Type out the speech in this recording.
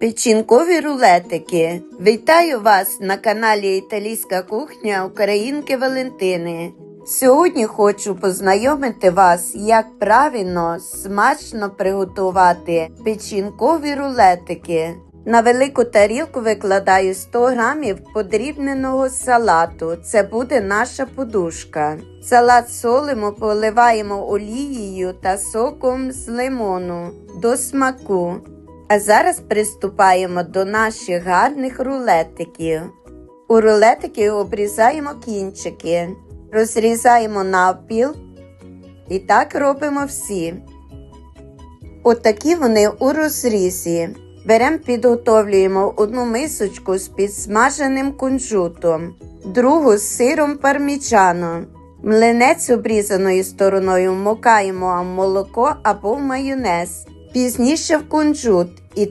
Печінкові рулетики. Вітаю вас на каналі Італійська кухня Українки Валентини. Сьогодні хочу познайомити вас, як правильно смачно приготувати печінкові рулетики. На велику тарілку викладаю 100 грамів подрібненого салату. Це буде наша подушка. Салат солимо, поливаємо олією та соком з лимону до смаку. А зараз приступаємо до наших гарних рулетиків. У рулетики обрізаємо кінчики, розрізаємо навпіл і так робимо всі. Отакі вони у розрізі. Беремо, підготовлюємо одну мисочку з підсмаженим кунжутом, другу з сиром пармічано. Млинець обрізаною стороною вмокаємо в молоко або в майонез, пізніше в кунжут. І